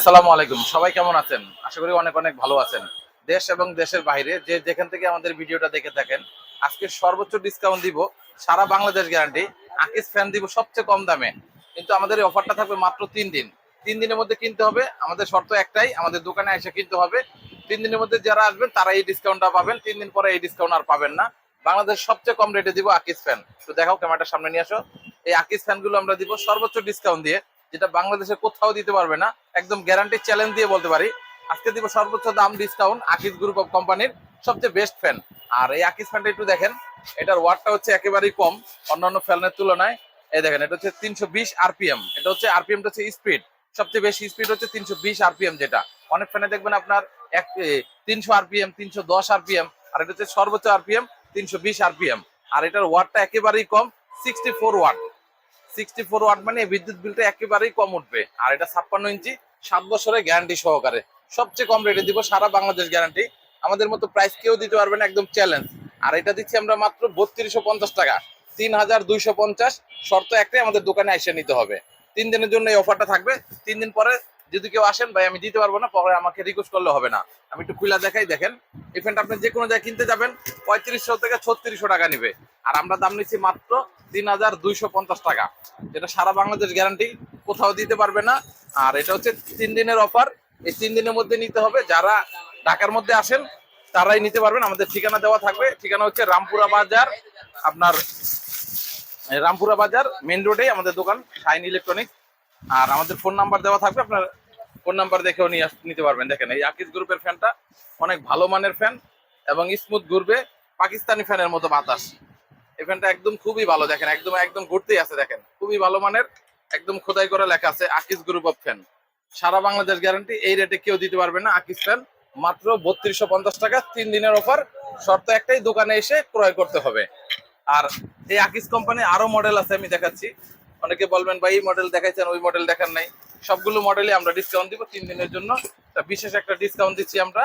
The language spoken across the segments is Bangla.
আসসালামু আলাইকুম। সবাই কেমন আছেন? আশা করি অনেক অনেক ভালো আছেন। দেশ এবং দেশের বাইরে যে যেখান থেকে আমাদের ভিডিওটা দেখে থাকেন, আজকে সর্বোচ্চ ডিসকাউন্ট দিব, সারা বাংলাদেশ গ্যারান্টি আকিস ফ্যান দিব সবচেয়ে কম দামে। কিন্তু আমাদের এই অফারটা থাকবে মাত্র তিন দিন। তিন দিনের মধ্যে কিনতে হবে, আমাদের শর্ত একটাই, আমাদের দোকানে এসে কিনতে হবে। তিন দিনের মধ্যে যারা আসবেন, তারা এই ডিসকাউন্টটা পাবেন। তিন দিন পরে এই ডিসকাউন্ট আর পাবেন না। বাংলাদেশ সবচেয়ে কম রেটে দিব আকিস ফ্যান তো দেখাও ক্যামেরাটার সামনে নিয়ে আসো। এই আকিস ফ্যানগুলো আমরা দিব সর্বোচ্চ ডিসকাউন্ট দিয়ে। যেটা বাংলাদেশে কোথাও দিতে পারবে না, একদম গ্যারান্টি চ্যালেঞ্জ দিয়ে বলতে পারি। আজকে দিব সর্বোচ্চ দাম ডিসকাউন্ট আকিস গ্রুপ অফ কোম্পানির সবচেয়ে বেস্ট ফ্যান আর এই আকিস ফ্যানটা একটু দেখেন, এটার ওয়াটটা হচ্ছে একেবারেই কম, অন্যান্য ফ্যানের তুলনায়। এই দেখেন, এটা হচ্ছে তিনশো বিশ আরপিএম এটা হচ্ছে আরপিএমটা হচ্ছে স্পিড সবচেয়ে বেশি স্পিড হচ্ছে তিনশো বিশ আরপিএম যেটা। অনেক ফ্যানে দেখবেন আপনার এক তিনশো আরপিএম তিনশো দশ আরপিএম আর এটা হচ্ছে সর্বোচ্চ আরপিএম তিনশো বিশ আরপিএম আর এটার ওয়াটটা একেবারেই কম sixty four watt sixty four watt মানে বিদ্যুৎ বিলটা একেবারেই কম উঠবে। আর এটা ছাপ্পান্ন ইঞ্চি, সাত বছরের গ্যারান্টি সহকারে। সবচেয়ে কম রেটে দিব, সারা বাংলাদেশ গ্যারান্টি আমাদের মতো প্রাইস কেউ দিতে পারবে না, একদম চ্যালেঞ্জ আর এটা দিচ্ছি আমরা মাত্র বত্রিশশো পঞ্চাশ টাকা। তিন হাজার দুইশো পঞ্চাশ, শর্ত একটাই, আমাদের দোকানে এসে নিতে হবে। তিন দিনের জন্য এই অফারটা থাকবে। তিন দিন পরে যদি কেউ আসেন, ভাই, আমি দিতে পারব না, পরে আমাকে রিকোয়েস্ট করলে হবে না। আমি একটু খুলা দেখাই, দেখেন। এই ফ্যানটা আপনি যে কোনো জায়গায় কিনতে যাবেন, পঁয়ত্রিশশো থেকে ছত্রিশশো টাকা নিবে। আর আমরা দাম নিচ্ছি মাত্র তিন হাজার দুইশো পঞ্চাশ টাকা। যেটা সারা বাংলাদেশ গ্যারান্টি কোথাও দিতে পারবে না। আর এটা হচ্ছে তিন দিনের অফার এই তিন দিনের মধ্যে নিতে হবে। যারা ঢাকার মধ্যে আসেন, তারাই নিতে পারবেন। আমাদের ঠিকানা দেওয়া থাকবে। ঠিকানা হচ্ছে রামপুরা বাজার, আপনার রামপুরা বাজার মেন রোডে আমাদের দোকান শাইন ইলেকট্রনিক আর আমাদের ফোন নাম্বার দেওয়া থাকবে। আপনার ফোন নাম্বার দেখেও নিয়ে নিতে পারবেন। দেখেন, এই আকিস গ্রুপের ফ্যানটা অনেক ভালো মানের ফ্যান এবং স্মুথ ঘুরবে। পাকিস্তানি ফ্যানের মতো বাতাস। এই একদম খুবই ভালো দেখেন, একদম একদম ঘুরতেই আছে দেখেন। খুবই ভালো মানের, একদম খোদাই করে লেখা আছে আকিস গ্রুপ অফ ফ্যান সারা বাংলাদেশ গ্যারান্টি এই রেটে কেউ দিতে পারবে না আকিস ফ্যান মাত্র বত্রিশশো পঞ্চাশ টাকা, তিন দিনের অফার শর্ত একটাই, দোকানে এসে ক্রয় করতে হবে। আর এই আকিস কোম্পানি আরও মডেল আছে, আমি দেখাচ্ছি। অনেকে বলবেন, ভাই, এই মডেল দেখাইছেন, ওই মডেল দেখান নাই। সবগুলো মডেলে আমরা ডিসকাউন্ট দিব, তিন দিনের জন্য। বিশেষ একটা ডিসকাউন্ট দিচ্ছি আমরা।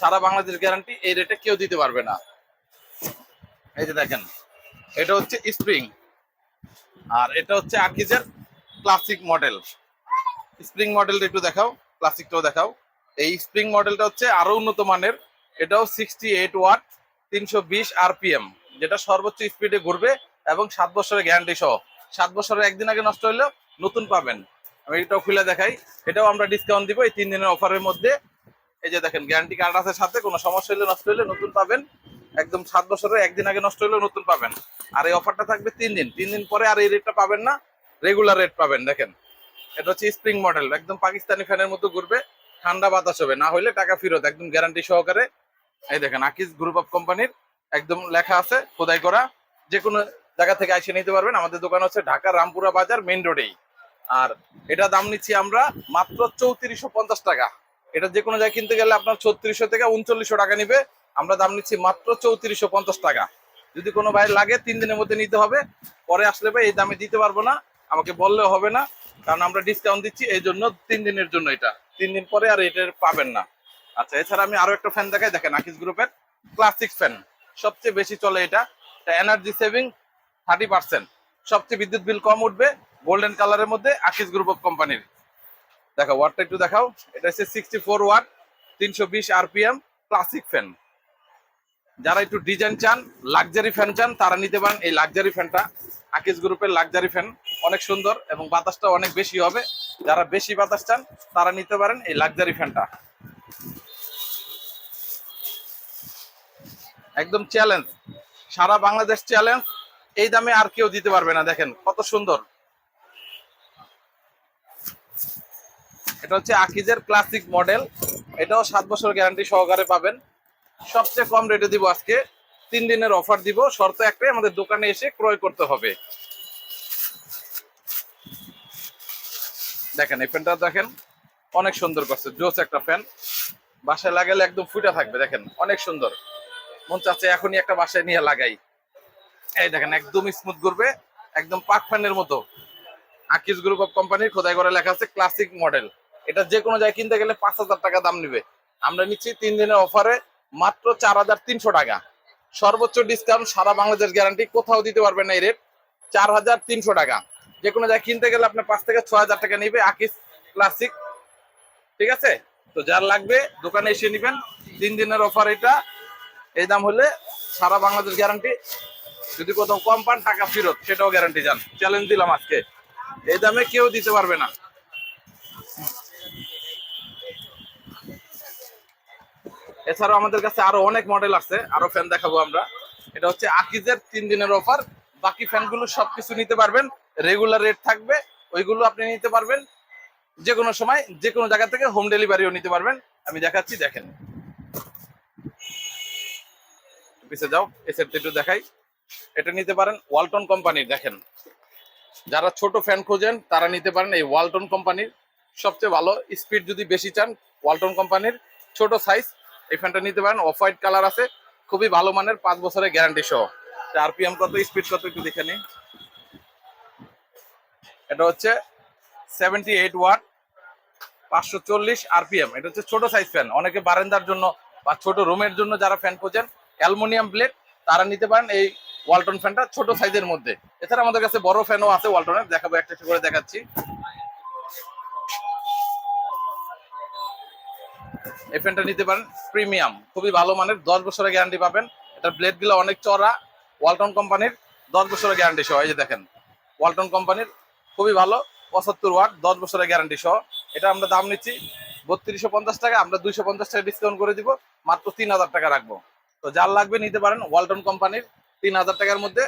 সারা বাংলাদেশ গ্যারান্টি এই রেটে কেউ দিতে পারবে না। এই যে দেখেন এটা হচ্ছে স্প্রিং। আর এটা হচ্ছে আকিজের ক্লাসিক মডেল। স্প্রিং মডেলটা একটু দেখাও, ক্লাসিকটাও দেখাও। এই স্প্রিং মডেলটা হচ্ছে আরও উন্নত মানের। এটাও সিক্সটি এইট ওয়াট তিনশো বিশ আরপিএম যেটা সর্বোচ্চ স্পিডে ঘুরবে এবং সাত বছরের গ্যারান্টি সহ। সাত বছরের একদিন আগে নষ্ট হলেও নতুন পাবেন। আমি এটাও খুলে দেখাই। এটাও আমরা ডিসকাউন্ট দিব এই তিন দিনের অফারের মধ্যে। এই যে দেখেন গ্যারান্টি কার্ড আছে সাথে, কোনো সমস্যা হলে নষ্ট হলে নতুন পাবেন। একদম সাত বছরের, একদিন আগে নষ্ট হলেও নতুন পাবেন। আর এই অফারটা থাকবে তিন দিন। তিন দিন পরে আর এই রেটটা পাবেন না রেগুলার রেট পাবেন, দেখেন। এটা হচ্ছে স্প্রিং মডেল একদম পাকিস্তানি ফ্যানের মতো ঘুরবে, ঠান্ডা বাতাস হবে, না হলে টাকা ফেরত, একদম গ্যারান্টি সহকারে। এই দেখেন আকিস গ্রুপ অফ কোম্পানির একদম লেখা আছে, খোদাই করা। যে কোনো জায়গা থেকে এসে নিতে পারবেন। আমাদের দোকান হচ্ছে ঢাকা রামপুরা বাজার মেইন রোডেই আর এটা দাম নিচ্ছি আমরা মাত্র চৌত্রিশশো পঞ্চাশ টাকা। এটা যে কোনো জায়গায় কিনতে গেলে আপনার ছত্রিশশো থেকে উনচল্লিশশো টাকা নিবে। আমরা দাম নিচ্ছি মাত্র চৌত্রিশশো পঞ্চাশ টাকা। যদি কোনো ভাই লাগে, তিন দিনের মধ্যে নিতে হবে। পরে আসলে ভাই এই দামে দিতে পারব না। আমাকে বললেও হবে না। কারণ আমরা ডিসকাউন্ট দিচ্ছি, এই জন্য তিন দিনের জন্য এটা। তিন দিন পরে আর এটা পাবেন না। আচ্ছা এছাড়া আমি আরও একটা ফ্যান দেখাই। দেখেন আকিস গ্রুপের ক্লাসিক ফ্যান সবচেয়ে বেশি চলে এটা। এনার্জি সেভিং থার্টি পার্সেন্ট সবচেয়ে বিদ্যুৎ বিল কম উঠবে গোল্ডেন কালারের মধ্যে আকিস গ্রুপ অফ কোম্পানির দেখো ওয়াটটা একটু দেখাও। এটা হচ্ছে সিক্সটি ফোর ওয়াট তিনশো বিশ আরপিএম ক্লাসিক ফ্যান যারা একটু ডিজাইন চান লাক্সারি ফ্যান চান, তারা নিতে পারেন এই লাক্সারি ফ্যানটা আকিস গ্রুপের লাক্সারি ফ্যান অনেক সুন্দর এবং বাতাসটা অনেক বেশি হবে। যারা বেশি বাতাস চান, তারা নিতে পারেন এই লাক্সারি ফ্যানটা একদম চ্যালেঞ্জ সারা বাংলাদেশ চ্যালেঞ্জ এই দামে আর কেউ দিতে পারবে না, দেখেন, কত সুন্দর। এটা হচ্ছে আকিজের ক্লাসিক মডেল এটাও সাত বছর গ্যারান্টি সহকারে পাবেন। সবচেয়ে কম রেটে দিব আজকে। তিন দিনের অফার দিব। শর্ত একটাই, আমাদের দোকানে এসে ক্রয় করতে হবে। দেখেন, এই ফ্যানটা দেখেন, অনেক সুন্দর করছে। জোস একটা ফ্যান। বাসায় লাগালে একদম ফুটা থাকবে, দেখেন, অনেক সুন্দর। মন চাচ্ছে এখনই একটা বাসায় নিয়ে লাগাই। এই দেখেন, একদম স্মুথ করবে একদম পাক ফ্যানের মতো। আকিস গ্রুপ অফ কোম্পানির খোদাই করে লেখা আছে ক্লাসিক মডেল এটা যে কোনো জায়গায় কিনতে গেলে পাঁচ হাজার টাকা দাম নিবে। আমরা নিচ্ছি তিন দিনের অফারে মাত্র চার হাজার তিনশো টাকা। সর্বোচ্চ ডিসকাউন্ট সারা বাংলাদেশ গ্যারান্টি কোথাও দিতে পারবেন না এই রেট চার হাজার তিনশো টাকা। যে কোনো জায়গায় কিনতে গেলে আপনার পাঁচ থেকে ছ হাজার টাকা নিবে, আকিস ক্লাসিক ঠিক আছে? তো যার লাগবে, দোকানে এসে নেবেন। তিন দিনের অফার এটা। এই দাম হলে সারা বাংলাদেশ গ্যারান্টি যদি কোথাও কম পান, টাকা ফেরত, সেটাও গ্যারান্টি যান। চ্যালেঞ্জ দিলাম আজকে। এই দামে কেউ দিতে পারবে না। এছাড়াও আমাদের কাছে আরও অনেক মডেল আছে, আরও ফ্যান দেখাবো আমরা। এটা হচ্ছে আকিজের তিন দিনের অফার বাকি ফ্যানগুলো সবকিছু নিতে পারবেন রেগুলার রেট থাকবে, ওইগুলো আপনি নিতে পারবেন যে কোনো সময় যে কোনো জায়গা থেকে হোম ডেলিভারিও নিতে পারবেন। আমি দেখাচ্ছি, দেখেন। পিছে যাও এসের দেখাই। এটা নিতে পারেন ওয়ালটন কোম্পানির দেখেন। যারা ছোট ফ্যান খোঁজেন, তারা নিতে পারেন এই ওয়ালটন কোম্পানির সবচেয়ে ভালো স্পিড যদি বেশি চান ওয়ালটন কোম্পানির ছোট সাইজ এই ফ্যানটা নিতে পারেন। অফ হোয়াইট কালার আছে। খুবই ভালো মানের, পাঁচ বছরের গ্যারান্টি সহ। আরপিএম কত স্পিড কত একটু দেখে নিই। এটা হচ্ছে সেভেন্টি এইট ওয়াট পাঁচশো চল্লিশ আরপিএম এটা হচ্ছে ছোট সাইজ ফ্যান অনেকে বারান্দার জন্য বা ছোট রুমের জন্য যারা ফ্যান খোঁজেন, অ্যালুমিনিয়াম ব্লেড তারা নিতে পারেন এই ওয়ালটন ফ্যানটা ছোট সাইজের মধ্যে। এছাড়া আমাদের কাছে বড় ফ্যানও আছে ওয়ালটনের দেখাবো একটা করে দেখাচ্ছি। এই ফ্যানটা নিতে পারেন প্রিমিয়াম খুবই ভালো মানের, দশ বছরের গ্যারান্টি পাবেন। এটার ব্লেডগুলো অনেক চড়া ওয়ালটন কোম্পানির দশ বছরের গ্যারান্টি সহ, এই যে দেখেন। ওয়ালটন কোম্পানির খুবই ভালো, পঁচাত্তর ওয়াট দশ বছরের গ্যারান্টি সহ। এটা আমরা দাম নিচ্ছি বত্রিশশো পঞ্চাশ টাকা, আমরা দুইশো পঞ্চাশ টাকা ডিসকাউন্ট করে দিব, মাত্র তিন হাজার টাকা রাখব। তো যার লাগবে নিতে পারেন ওয়ালটন কোম্পানির তিন হাজার টাকার মধ্যে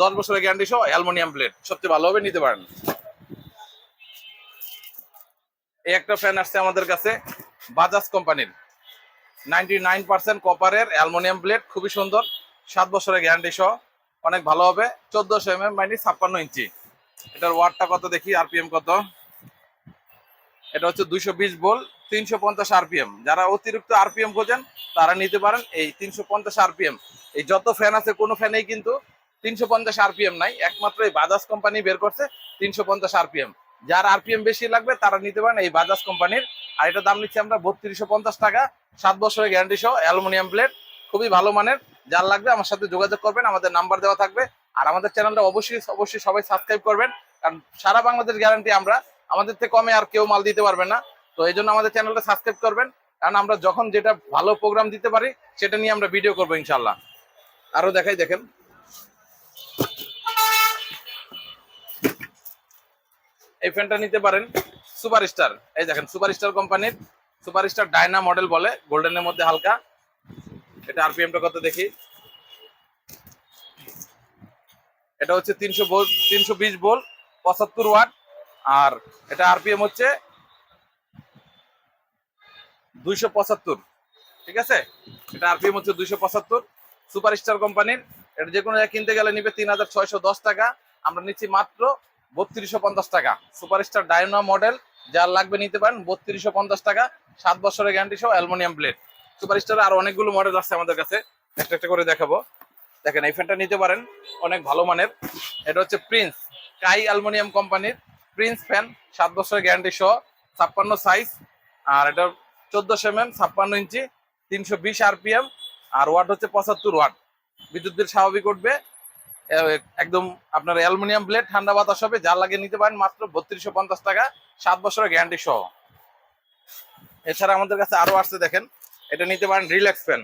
দশ বছরের গ্যারান্টি সহ অ্যালুমিনিয়াম প্লেট সবচেয়ে ভালো হবে, নিতে পারেন। এই একটা ফ্যান আসছে আমাদের কাছে বাজাজ কোম্পানির। নাইনটি নাইন পার্সেন্ট কপারের অ্যালুমিনিয়াম প্লেট খুবই সুন্দর। সাত বছরের গ্যারান্টি সহ অনেক ভালো হবে। চোদ্দশো এম এম মানে ছাপ্পান্ন ইঞ্চি। এটার ওয়াটটা কত দেখি? আরপিএম কত? এটা হচ্ছে দুইশো বিশ বোল তিনশো পঞ্চাশ আরপিএম যারা অতিরিক্ত আরপিএম খোঁজেন, তারা নিতে পারেন এই তিনশো পঞ্চাশ আরপিএম এই যত ফ্যান আছে, কোনো ফ্যানেই কিন্তু তিনশো পঞ্চাশ আরপিএম নাই। একমাত্র এই বাজাজ কোম্পানি বের করছে তিনশো পঞ্চাশ আরপিএম যার আরপিএম বেশি লাগবে, তারা নিতে পারেন এই বাজাজ কোম্পানির আর এটা দাম নিচ্ছি আমরা বত্রিশশো পঞ্চাশ টাকা। সাত বছরের গ্যারান্টি সহ অ্যালুমিনিয়াম প্লেট খুবই ভালো মানের। যার লাগবে আমার সাথে যোগাযোগ করবেন, আমাদের নাম্বার দেওয়া থাকবে। আর আমাদের চ্যানেলটা অবশ্যই অবশ্যই সবাই সাবস্ক্রাইব করবেন। কারণ সারা বাংলাদেশ গ্যারান্টি আমরা। আমাদের থেকে কমে আর কেউ মাল দিতে পারবে না। তো এই জন্য আমাদের চ্যানেলটা সাবস্ক্রাইব করবেন। কারণ আমরা যখন যেটা ভালো প্রোগ্রাম দিতে পারি, সেটা নিয়ে আমরা ভিডিও করব ইনশাল্লাহ আরও দেখাই, দেখেন। এই ফ্যানটা নিতে পারেন। সুপার স্টার এই দেখেন সুপার স্টার কোম্পানির সুপার স্টার ডায়না মডেল বলে, গোল্ডেনের মধ্যে হালকা। এটা আরপিএমটা কত দেখি? এটা হচ্ছে তিনশো বোল তিনশো বিশ বোল, পঁচাত্তর ওয়াট। আর এটা আরপিএম হচ্ছে দুইশো পঁচাত্তর। ঠিক আছে? এটা আরপিএম হচ্ছে দুইশো পঁচাত্তর। সুপার স্টার কোম্পানির, এটা যে কোনো জায়গায় কিনতে গেলে নিবে তিন হাজার ছয়শো দশ টাকা। আমরা নিচ্ছি মাত্র বত্রিশশো টাকা। সুপার স্টার ডায়নো মডেল যার লাগবে নিতে পারেন বত্রিশশো পঞ্চাশ টাকা, সাত বছরের গ্যারান্টি সহ অ্যালুমিনিয়াম প্লেট সুপার স্টার আর অনেকগুলো মডেল আছে আমাদের কাছে। একটা একটা করে দেখাবো। দেখেন, এই ফ্যানটা নিতে পারেন, অনেক ভালো মানের। এটা হচ্ছে প্রিন্স কাই অ্যালুমিনিয়াম কোম্পানির প্রিন্স ফ্যান সাত বছরের গ্যারান্টি সহ, ছাপ্পান্ন সাইজ আর এটা চোদ্দশো এম এম ছাপ্পান্ন ইঞ্চি, তিনশো বিশ আরপিএম আর ওয়াট হচ্ছে পঁচাত্তর ওয়াট বিদ্যুৎ বিল স্বাভাবিক উঠবে। একদম আপনার অ্যালুমিনিয়াম ব্লেড, ঠান্ডা বাতাস হবে যা লাগিয়ে নিতে পারেন মাত্র বত্রিশশো পঞ্চাশ টাকা। সাত বছরের গ্যারান্টি সহ। এছাড়া আমাদের কাছে আরও আসছে দেখেন, এটা নিতে পারেন রিল্যাক্স ফ্যান।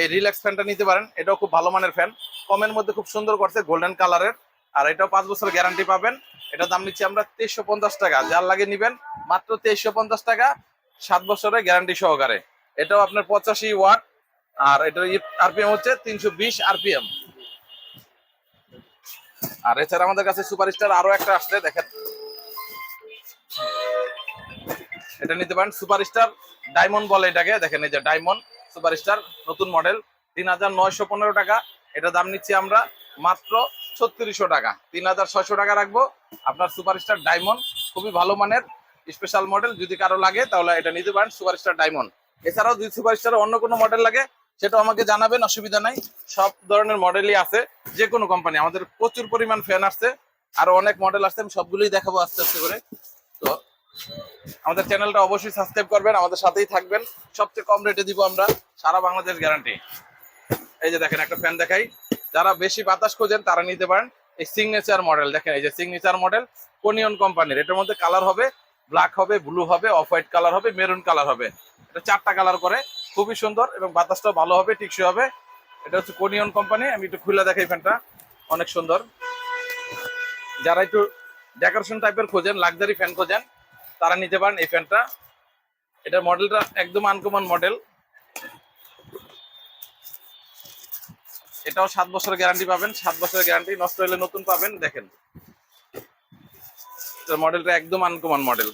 এই রিল্যাক্স ফ্যানটা নিতে পারেন, এটাও খুব ভালো মানের ফ্যান। কমের মধ্যে খুব সুন্দর করছে গোল্ডেন কালারের আর এটাও পাঁচ বছর গ্যারান্টি পাবেন। এটা দাম নিচ্ছি আমরা তেইশশো পঞ্চাশ টাকা। যার লাগে নিবেন মাত্র তেইশশো পঞ্চাশ টাকা, সাত বছরের গ্যারান্টি সহকারে। এটাও আপনার পঁচাশি ওয়াট, আর এটার আরপিএম হচ্ছে তিনশো বিশ আরপিএম আর এছাড়া আমাদের কাছে সুপারস্টার আরও একটা আসছে, দেখেন। এটা নিতে পারেন সুপারস্টার ডায়মন্ড বলে এটাকে। দেখেন এই যে ডায়মন্ড, সুপারস্টার, নতুন মডেল, তিন হাজার নয়শো পনেরো টাকা। এটা দাম নিচ্ছি আমরা মাত্র ছত্রিশশো টাকা। তিন হাজার ছয়শো টাকা রাখব। আপনার সুপারস্টার ডায়মন্ড, খুবই ভালো মানের স্পেশাল মডেল যদি কারও লাগে তাহলে এটা নিতে পারেন সুপারস্টার ডায়মন্ড। এছাড়াও যদি সুপারস্টার অন্য কোনো মডেল লাগে সেটা আমাকে জানাবেন, অসুবিধা নাই। সব ধরনের মডেলই আছে যে কোনো কোম্পানি আমাদের প্রচুর পরিমাণ ফ্যান আসছে, আরও অনেক মডেল আসছে, আমি সবগুলোই দেখাবো আস্তে আস্তে করে। তো আমাদের চ্যানেলটা অবশ্যই সাবস্ক্রাইব করবেন, আমাদের সাথেই থাকবেন। সবচেয়ে কম রেটে দিব আমরা, সারা বাংলাদেশ গ্যারান্টি এই যে দেখেন, একটা ফ্যান দেখাই। যারা বেশি বাতাস খোঁজেন, তারা নিতে পারেন এই সিগনেচার মডেল দেখেন, এই যে সিগনেচার মডেল কোনিয়ন কোম্পানির এটার মধ্যে কালার হবে ব্ল্যাক হবে ব্লু হবে অফ হোয়াইট কালার হবে মেরুন কালার হবে। এটা চারটা কালার করে, খুবই সুন্দর এবং বাতাসটাও ভালো হবে, টিকসই হবে। এটা হচ্ছে কোনিয়ন কোম্পানি আমি একটু খুলে দেখাই ফ্যানটা অনেক সুন্দর। যারা একটু ডেকোরেশন টাইপের খোঁজেন লাক্সারি ফ্যান খোঁজেন তারা নিতে পারেন এই ফ্যানটা। এটার মডেলটা একদম আনকমন মডেল এটাও সাত বছরের গ্যারান্টি পাবেন। সাত বছরের গ্যারান্টি নষ্ট হলে নতুন পাবেন, দেখেন। মডেলটা একদম আনকমন মডেল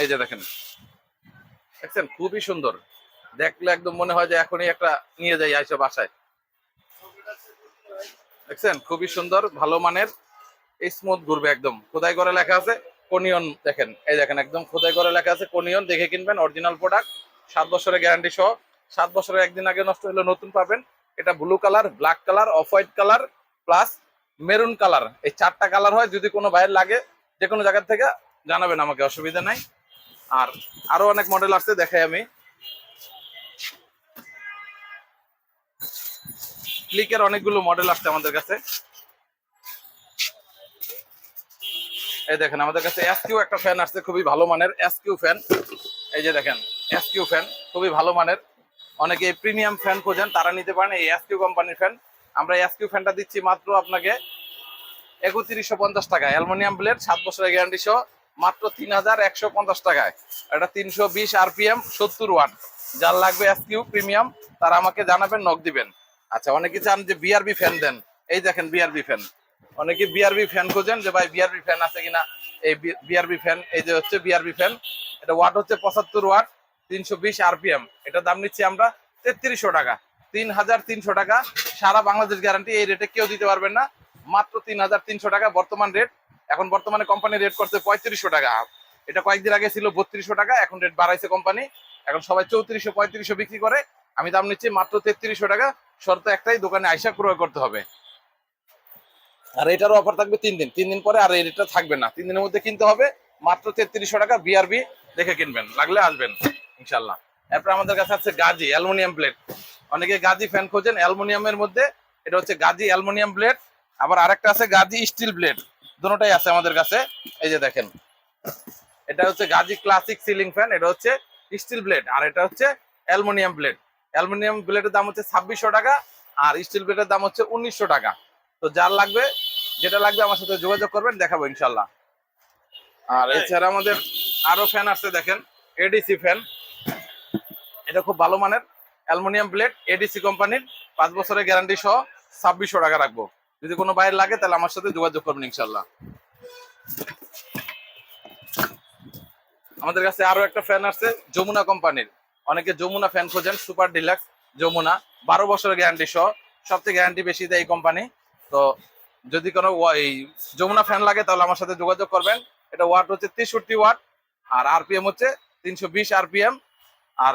এই যে দেখেন। দেখছেন? খুবই সুন্দর। দেখলে একদম মনে হয় যে এখনই একটা নিয়ে যাই আইসো বাসায়। দেখছেন, খুবই সুন্দর, ভালো মানের স্মুথ ঘুরবে একদম। খোদাই করে লেখা আছে, কোনিয়ন দেখেন, এই দেখেন একদম খোদাই করে লেখা আছে, কোনিয়ন, দেখে কিনবেন অরিজিনাল প্রোডাক্ট সাত বছরের গ্যারান্টি সহ। সাত বছরের একদিন আগে নষ্ট হলে নতুন পাবেন, এটা blue colour black colour off white colour plus maroon colour এই চারটা কালার হয়, যদি কোনো বাইরে লাগে যে কোনো জায়গা থেকে জানাবেন, আমাকে অসুবিধা নাই। আর আরও অনেক মডেল আছে দেখাই আমি। ক্লিকের অনেকগুলো মডেল আসছে আমাদের কাছে। এই দেখেন, আমাদের কাছে এসকিউ একটা ফ্যান আসছে, খুবই ভালো মানের এসকিউ ফ্যান এই যে দেখেন এসকিউ ফ্যান খুবই ভালো মানের। অনেকে প্রিমিয়াম ফ্যান খোঁজেন, তারা নিতে পারেন এই এসকিউ কোম্পানির ফ্যান আমরা এসকিউ ফ্যানটা দিচ্ছি মাত্র আপনাকে একত্রিশশো পঞ্চাশ টাকা অ্যালুমিনিয়াম ব্লেড, সাত বছরের গ্যারান্টি সহ মাত্র তিন হাজার একশো পঞ্চাশ টাকায়। এটা তিনশো বিশ আরপিএম সত্তর ওয়াট। যার লাগবে এসকিউ প্রিমিয়াম তারা আমাকে জানাবেন নক দিবেন। আচ্ছা অনেকে চান যে বিআরবি ফ্যান দেন। এই দেখেন বিআরবি ফ্যান অনেকে বিআরবি ফ্যান খোঁজেন যে, ভাই বিআরবি ফ্যান আছে কিনা? এই বিআরবি ফ্যান এই যে হচ্ছে বিআরবি ফ্যান এটা ওয়াট হচ্ছে পঁচাত্তর ওয়াট তিনশো বিশ আরপিএম এটা দাম নিচ্ছি আমরা তেত্রিশশো টাকা। তিন হাজার তিনশো টাকা। সারা বাংলাদেশ গ্যারান্টি এই রেটে কেউ দিতে পারবেন না। মাত্র তিন হাজার তিনশো টাকা বর্তমান রেট এখন বর্তমানে কোম্পানি রেট করছে পঁয়ত্রিশশো টাকা। এটা কয়েকদিন আগে ছিল বত্রিশশো টাকা, এখন রেট বাড়াইছে কোম্পানি এখন সবাই চৌত্রিশশো পঁয়ত্রিশশো বিক্রি করে। আমি দাম নিচ্ছি মাত্র তেত্রিশশো টাকা। শর্ত একটাই, দোকানে আইসা ক্রয় করতে হবে। আর এটারও অফার থাকবে তিন দিন। তিন দিন পরে আর রেটটা থাকবে না। তিন দিনের মধ্যে কিনতে হবে। মাত্র তেত্রিশশো টাকা বিআরবি দেখে কিনবেন। লাগলে আসবেন ইনশাল্লাহ এরপর আমাদের কাছে আছে গাজি, অ্যালুমিনিয়াম প্লেট অনেকে গাজি ফ্যান খোঁজেন, অ্যালুমিনিয়ামের মধ্যে। এটা হচ্ছে গাজি অ্যালুমিনিয়াম ব্লেড। আবার আরেকটা আছে গাজি স্টিল ব্লেড। দুটোটাই আছে আমাদের কাছে। এই যে দেখেন। এটা হচ্ছে গাজি ক্লাসিক সিলিং ফ্যান এটা হচ্ছে স্টিল ব্লেড। আর এটা হচ্ছে অ্যালুমিনিয়াম ব্লেড। অ্যালুমিনিয়াম ব্লেডের দাম হচ্ছে ছাব্বিশশো টাকা আর স্টিল ব্লেডের দাম হচ্ছে উনিশশো টাকা। তো যার লাগবে যেটা লাগবে আমার সাথে যোগাযোগ করবেন দেখাবো ইনশাল্লাহ। আর এছাড়া আমাদের আরও ফ্যান আসছে দেখেন এডিসি ফ্যান এটা খুব ভালো মানের অ্যালুমিনিয়াম ব্লেড এডিসি কোম্পানির পাঁচ বছরের গ্যারান্টি সহ ছাব্বিশশো টাকা রাখব। যদি কোনো বাইরে লাগে তাহলে আমার সাথে যোগাযোগ করবেন ইনশাল্লাহ। আমাদের কাছে আরও একটা ফ্যান আসছে যমুনা কোম্পানির। অনেকে যমুনা ফ্যান খোঁজেন সুপার ডিলাক্স যমুনা, বারো বছরের গ্যারান্টি সহ সবথেকে গ্যারান্টি বেশি দেয় এই কোম্পানি তো যদি কোনো এই যমুনা ফ্যান লাগে, তাহলে আমার সাথে যোগাযোগ করবেন। এটা ওয়াট হচ্ছে তেষট্টি ওয়াট আর আরপিএম হচ্ছে তিনশো বিশ আরপিএম আর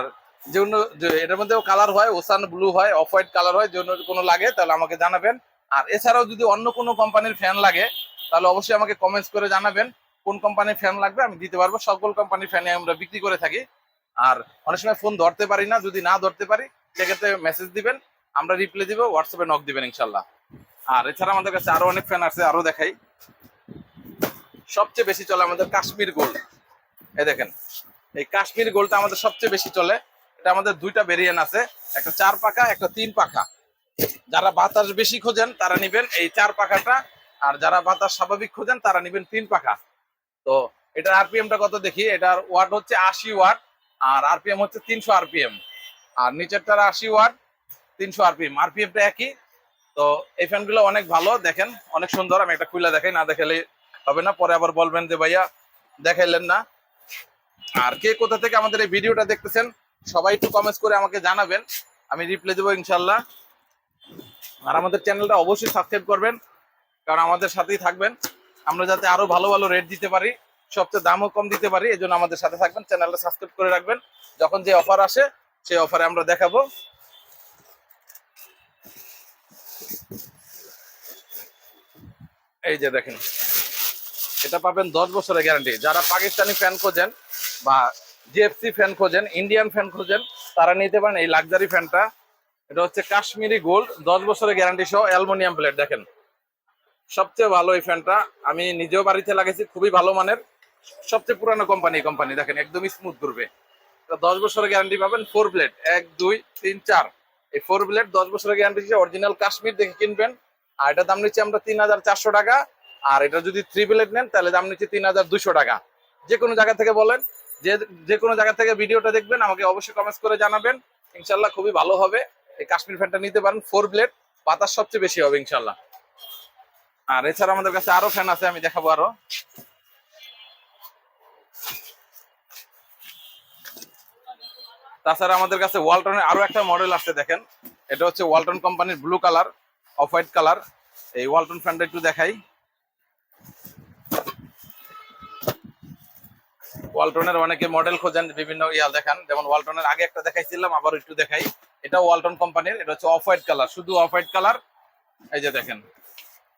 যে- এটার মধ্যেও কালার হয় ওসান ব্লু হয় অফ হোয়াইট কালার হয় যেগুলো কোনো লাগে, তাহলে আমাকে জানাবেন। আর এছাড়াও যদি অন্য কোনো কোম্পানির ফ্যান লাগে, তাহলে অবশ্যই আমাকে কমেন্টস করে জানাবেন, কোন কোম্পানির ফ্যান লাগবে, আমি দিতে পারব। সকল কোম্পানির ফ্যানে আমরা বিক্রি করে থাকি। আর অনেক সময় ফোন ধরতে পারি না, যদি না ধরতে পারি, সেক্ষেত্রে মেসেজ দিবেন, আমরা রিপ্লাই দিব হোয়াটসঅ্যাপে নক দিবেন ইনশাল্লাহ। আর এছাড়া আমাদের কাছে আরও অনেক ফ্যান আছে, আরও দেখাই। সবচেয়ে বেশি চলে আমাদের কাশ্মীর গোল্ড এই দেখেন, এই কাশ্মীর গোলটা আমাদের সবচেয়ে বেশি চলে। এটা আমাদের দুইটা ভেরিয়েন্ট আছে, একটা চার পাখা, একটা তিন পাখা। যারা বাতাস বেশি খোঁজেন, তারা নিবেন এই চার পাখাটা, আর যারা বাতাস স্বাভাবিক খোঁজেন, তারা নিবেন তিন পাখা। তো এটার আরপিএমটা কত দেখি? এটার ওয়াট হচ্ছে আশি ওয়াট। আর আরপিএম হচ্ছে তিনশো আরপিএম আর নিচেরটার আশি ওয়াট, তিনশো আরপিএম আরপিএমটা একই। তো এই ফ্যানগুলো অনেক ভালো, দেখেন, অনেক সুন্দর। আমি একটা খুলে দেখাই, না দেখালে হবে না। পরে আবার বলবেন যে, ভাইয়া, দেখাইলেন না। আর কে কোথা থেকে আমাদের এই ভিডিওটা দেখতেছেন, সবাই একটু কমেন্টস করে আমাকে জানাবেন। আমি রিপ্লাই দেবো ইনশাল্লাহ আর আমাদের চ্যানেলটা অবশ্যই সাবস্ক্রাইব করবেন, কারণ আমাদের সাথেই থাকবেন। আমরা যাতে আরও ভালো ভালো রেট দিতে পারি। সবচেয়ে দামও কম দিতে পারি এই জন্য আমাদের সাথে থাকবেন, চ্যানেলটা সাবস্ক্রাইব করে রাখবেন। যখন যে অফার আসে, সেই অফারে আমরা দেখাবো। এই যে দেখেন, এটা পাবেন দশ বছরের গ্যারান্টি যারা পাকিস্তানি ফ্যান খোঁজেন বা জিএফসি ফ্যান খোঁজেন ইন্ডিয়ান ফ্যান খোঁজেন, তারা নিতে পারেন এই লাক্সারি ফ্যানটা এটা হচ্ছে কাশ্মীরি গোল্ড দশ বছরের গ্যারান্টি সহ অ্যালুমিনিয়াম প্লেট দেখেন। সবচেয়ে ভালো এই ফ্যানটা আমি নিজেও বাড়িতে লাগাইছি, খুবই ভালো মানের। সবচেয়ে পুরানো কোম্পানি কোম্পানি, দেখেন একদম স্মুথ ঘুরবে। দশ বছরের গ্যারান্টি পাবেন ফোর ব্লেড এক, দুই, তিন, চার। এই ফোর ব্লেড দশ বছরের গ্যারান্টি অরিজিনাল কাশ্মীর দেখে কিনবেন, আর এটা দাম নিচ্ছে আমরা তিন হাজার চারশো টাকা, আর এটা যদি থ্রি ব্লেড নেন, তাহলে দাম নিচ্ছে তিন হাজার দুশো টাকা। যে কোনো জায়গা থেকে বলেন, যে যে কোনো জায়গা থেকে ভিডিওটা দেখবেন, আমাকে অবশ্যই কমেন্টস করে জানাবেন। ইনশাল্লাহ খুবই ভালো হবে। এই কাশ্মীর ফ্যানটা নিতে পারেন ফোর ব্লেড বাতাস সবচেয়ে বেশি হবে ইনশাল্লাহ। আর এছাড়া আমাদের কাছে আরও ফ্যান আছে, আমি দেখাবো আরও। তাছাড়া আমাদের কাছে ওয়ালটনের আরও একটা মডেল আসছে, দেখেন। এটা হচ্ছে ওয়ালটন কোম্পানির blue colour off white colour এই ওয়ালটন ফ্যানটা একটু দেখাই। ওয়ালটনের অনেকে মডেল খোঁজেন, বিভিন্ন ইয়া দেখান। যেমন ওয়ালটনের আগে একটা দেখাইছিলাম আবার একটু দেখাই। এটা ওয়ালটন কোম্পানির, এটা হচ্ছে অফ হোয়াইট কালার শুধু অফ হোয়াইট কালার এই যে দেখেন,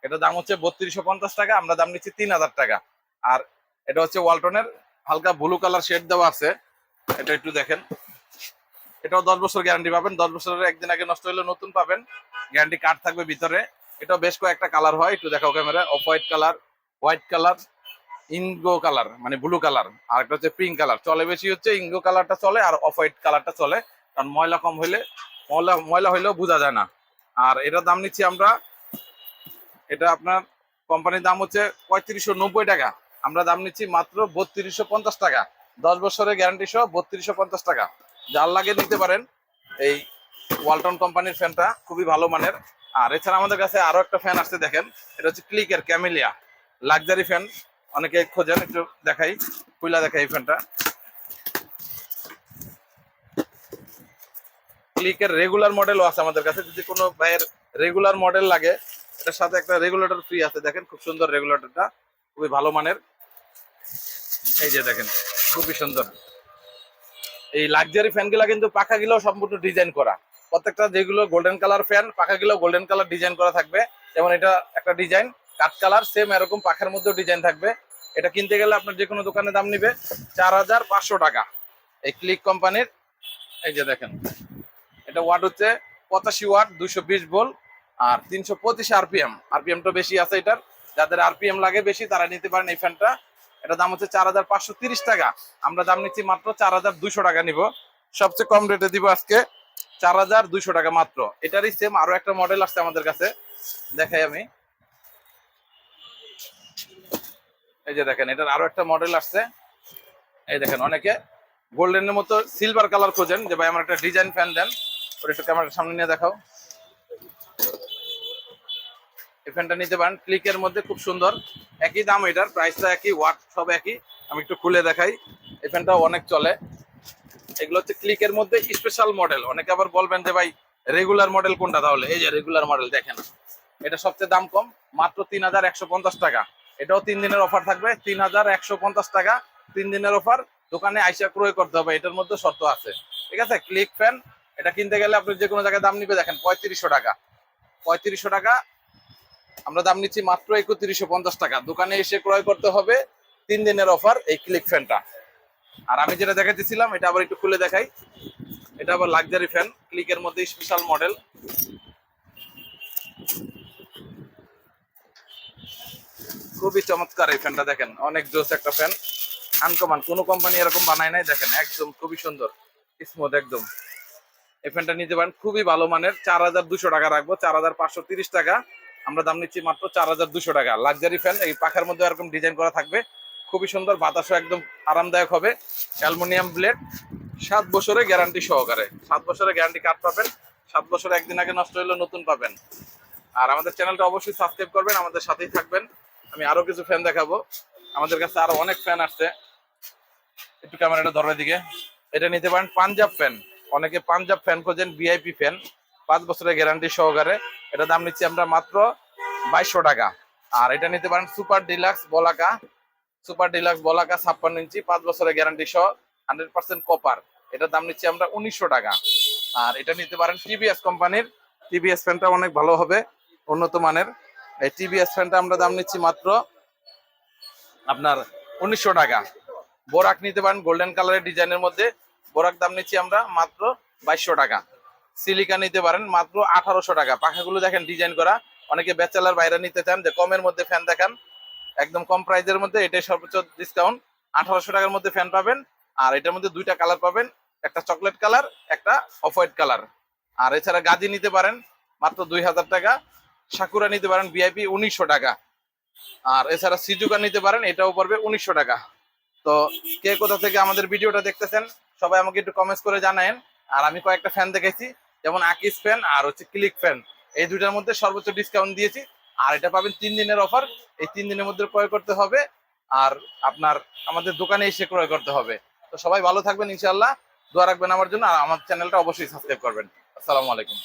এটা দাম হচ্ছে বত্রিশশো পঞ্চাশ টাকা, আমরা দাম নিচ্ছি তিন হাজার টাকা। আর এটা হচ্ছে ওয়ালটনের হালকা ব্লু কালার শেড দেওয়া আছে। এটা একটু দেখেন। এটাও দশ বছর গ্যারান্টি পাবেন। দশ বছরের একদিন আগে নষ্ট হলে নতুন পাবেন। গ্যারান্টি কার্ড থাকবে ভিতরে। এটাও বেশ কয়েকটা কালার হয়। একটু দেখাও camera off white colour white colour indigo colour মানে ব্লু কালার আর একটা হচ্ছে পিঙ্ক কালার চলে বেশি হচ্ছে ইনগো কালারটা চলে, আর অফ হোয়াইট কালারটা চলে। কারণ ময়লা কম হইলে, ময়লা ময়লা হইলেও বোঝা যায় না। আর এটার দাম নিচ্ছি আমরা, এটা আপনার কোম্পানির দাম হচ্ছে পঁয়ত্রিশশো নব্বই টাকা। আমরা দাম নিচ্ছি মাত্র বত্রিশশো পঞ্চাশ টাকা। দশ বছরের গ্যারান্টি সহ বত্রিশশো পঞ্চাশ টাকা। যার লাগে নিতে পারেন। এই ওয়ালটন কোম্পানির ফ্যানটা খুবই ভালো মানের। আর এছাড়া আমাদের কাছে আরও একটা ফ্যান আসছে, দেখেন। এটা হচ্ছে ক্লিকের ক্যামেলিয়া লাক্সারি ফ্যান অনেকে খোঁজেন, একটু দেখাই, খুইলা দেখাই এই ফ্যানটা ক্লিকের রেগুলার মডেলও আছে আমাদের কাছে। যদি কোনো ভাইয়ের রেগুলার মডেল লাগে, এটার সাথে একটা রেগুলেটর ফ্রি আছে, দেখেন। খুব সুন্দর রেগুলেটরটা খুবই ভালো মানের। এই যে দেখেন, খুবই সুন্দর। এই লাক্সারি ফ্যানগুলো কিন্তু পাখাগুলো সম্পূর্ণ ডিজাইন করা। প্রত্যেকটা যেগুলো গোল্ডেন কালার ফ্যান পাখাগুলো গোল্ডেন কালার ডিজাইন করা থাকবে। যেমন এটা একটা ডিজাইন কাঠ কালার সেম এরকম পাখার মধ্যেও ডিজাইন থাকবে। এটা কিনতে গেলে আপনার যে কোনো দোকানে দাম নিবে চার হাজার পাঁচশো টাকা। এই ক্লিক কোম্পানির এই যে দেখেন, এটা ওয়াট হচ্ছে পঁচাশি ওয়াট দুশো বিশ বোল আর তিনশো পঁচিশ আরপিএম আরপিএমটা বেশি আছে এটার। যাদের আরপিএম লাগে বেশি, তারা নিতে পারেন এই ফ্যানটা এটা দাম হচ্ছে চার হাজার পাঁচশো তিরিশ টাকা। আমরা দাম নিচ্ছি মাত্র চার হাজার দুশো টাকা নিব। সবচেয়ে কম রেটে দিব আজকে চার হাজার দুশো টাকা মাত্র। এটারই সেম আরও একটা মডেল আসছে আমাদের কাছে। দেখাই আমি। এই যে দেখেন, এটার আরও একটা মডেল আসছে। এই দেখেন, অনেকে গোল্ডেনের মতো সিলভার কালার খোঁজেন। যে ভাই, আমার একটা ডিজাইন ফ্যান দেন। ওটা একটু ক্যামেরার সামনে নিয়ে দেখাও। এই ফ্যানটা নিতে পারেন। ক্লিকের মধ্যে খুব সুন্দর। একই দাম এটার প্রাইসটা একই ওয়াট সব একই। আমি একটু খুলে দেখাই। এই ফ্যানটা অনেক চলে। এগুলো হচ্ছে ক্লিকের মধ্যে স্পেশাল মডেল অনেকে আবার বলবেন যে, ভাই রেগুলার মডেল কোনটা তাহলে? এই যে রেগুলার মডেল দেখেন। এটা সবচেয়ে দাম কম, মাত্র তিন হাজার একশো পঞ্চাশ টাকা। এটাও তিন দিনের অফার থাকবে, তিন হাজার একশো পঞ্চাশ টাকা। তিন দিনের অফার দোকানে আইসা ক্রয় করতে হবে, এটার মধ্যে শর্ত আছে। ঠিক আছে? ক্লিক ফ্যান এটা কিনতে গেলে আপনি যে কোনো জায়গায় দাম নিবে, দেখেন, পঁয়ত্রিশশো টাকা। পঁয়ত্রিশশো টাকা আমরা দাম নিচ্ছি মাত্র একত্রিশশো পঞ্চাশ টাকা। দোকানে এসে ক্রয় করতে হবে তিন দিনের অফার এই ক্লিক ফ্যানটা আর আমি যেটা দেখাইতেছিলাম, এটা আবার একটু খুলে দেখাই। এটা আবার লাক্সারি ফ্যান ক্লিকের মধ্যে স্পেশাল মডেল খুবই চমৎকার এই ফ্যানটা দেখেন, অনেক জোস একটা ফ্যান আনকমান কোনো কোম্পানি এরকম বানায় নাই, দেখেন, একদম খুবই সুন্দর স্মুথ একদম। এই ফ্যানটা নিতে পারেন, খুবই ভালো মানের, চার হাজার দুশো টাকা রাখব, চার হাজার পাঁচশো তিরিশ টাকা। আমরা দাম নিচ্ছি মাত্র চার হাজার দুশো টাকা। লাক্সারি ফ্যান এই পাখার মধ্যে এরকম ডিজাইন করা থাকবে। খুবই সুন্দর, বাতাসও একদম আরামদায়ক হবে। অ্যালুমিনিয়াম ব্লেড, সাত বছরের গ্যারান্টি সহকারে। সাত বছরের গ্যারান্টি কার্ড পাবেন। সাত বছর একদিন আগে নষ্ট হলে নতুন পাবেন। আর আমাদের চ্যানেলটা অবশ্যই সাবস্ক্রাইব করবেন, আমাদের সাথেই থাকবেন। আমি আরও কিছু ফ্যান দেখাবো। আমাদের কাছে আরও অনেক ফ্যান আসছে। একটু ক্যামেরাটা ধরার দিকে এটা নিতে পারেন পাঞ্জাব ফ্যান অনেকে পাঞ্জাব ফ্যান খোঁজেন ভিআইপি ফ্যান পাঁচ বছরের গ্যারান্টি সহকারে। এটা দাম নিচ্ছি আমরা মাত্র বাইশশো টাকা। আর এটা নিতে পারেন super deluxe Balaka. Super deluxe Balaka ছাপ্পান্ন ইঞ্চি, পাঁচ বছরের গ্যারান্টি সহ, হান্ড্রেড পার্সেন্ট কপার এটার দাম নিচ্ছি আমরা উনিশশো টাকা। আর এটা নিতে পারেন টিভিএস কোম্পানির। টিভিএস ফ্যানটা অনেক ভালো হবে, উন্নত মানের। এই টিভিএস ফ্যানটা আমরা দাম নিচ্ছি মাত্র আপনার উনিশশো টাকা। বোরাক নিতে পারেন গোল্ডেন কালারের ডিজাইনের মধ্যে। বোরাক দাম নিচ্ছি আমরা মাত্র বাইশশো টাকা। সিলিকা নিতে পারেন, মাত্র আঠারোশো টাকা। পাখাগুলো দেখেন ডিজাইন করা। অনেকে ব্যাচেলার বাইরে নিতে চান, যে কমের মধ্যে ফ্যান দেখান, একদম কম প্রাইজের মধ্যে, এটাই সর্বোচ্চ ডিসকাউন্ট আঠারোশো টাকার মধ্যে ফ্যান পাবেন, আর এটার মধ্যে দুইটা কালার পাবেন, একটা চকলেট কালার একটা অফ হোয়াইট কালার আর এছাড়া গাজি নিতে পারেন, মাত্র দুই হাজার টাকা। সাকুরা নিতে পারেন ভিআইপি উনিশশো টাকা। আর এছাড়া সিজুকা নিতে পারেন, এটাও পড়বে উনিশশো টাকা। তো কে কোথা থেকে আমাদের ভিডিওটা দেখতেছেন, সবাই আমাকে একটু কমেন্টস করে জানায়েন। আর আমি কয়েকটা ফ্যান দেখেছি যেমন আকিস ফ্যান আর হচ্ছে ক্লিক ফ্যান এই দুইটার মধ্যে সর্বোচ্চ ডিসকাউন্ট দিয়েছি। আর এটা পাবেন তিন দিনের অফার এই তিন দিনের মধ্যে ক্রয় করতে হবে। আর আপনার আমাদের দোকানে এসে ক্রয় করতে হবে। তো সবাই ভালো থাকবেন ইনশাল্লাহ দোয়া রাখবেন আমার জন্য। আর আমার চ্যানেলটা অবশ্যই সাবস্ক্রাইব করবেন। আসসালামু আলাইকুম।